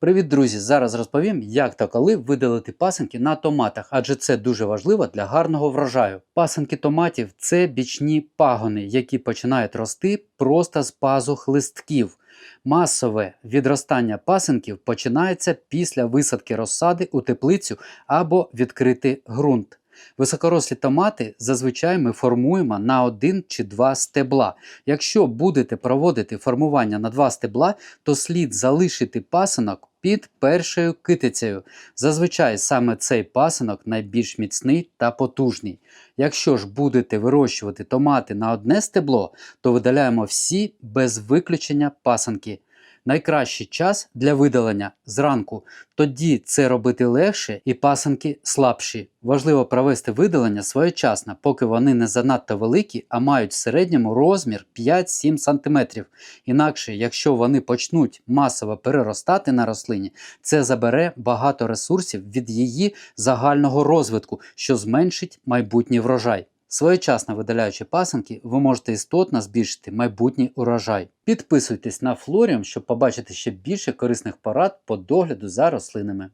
Привіт, друзі! Зараз розповім, як та коли видалити пасинки на томатах, адже це дуже важливо для гарного врожаю. Пасинки томатів це бічні пагони, які починають рости просто з пазух листків. Масове відростання пасинків починається після висадки розсади у теплицю або відкритий ґрунт. Високорослі томати зазвичай ми формуємо на один чи два стебла. Якщо будете проводити формування на два стебла, то слід залишити пасинок під першою китицею. Зазвичай саме цей пасинок найбільш міцний та потужний. Якщо ж будете вирощувати томати на одне стебло, то видаляємо всі без виключення пасинки. Найкращий час для видалення зранку, тоді це робити легше і пасинки слабші. Важливо провести видалення своєчасно, поки вони не занадто великі, а мають в середньому розмір 5-7 см. Інакше, якщо вони почнуть масово переростати на рослині, це забере багато ресурсів від її загального розвитку, що зменшить майбутній врожай. Своєчасно видаляючи пасинки, ви можете істотно збільшити майбутній урожай. Підписуйтесь на Флоріум, щоб побачити ще більше корисних порад по догляду за рослинами.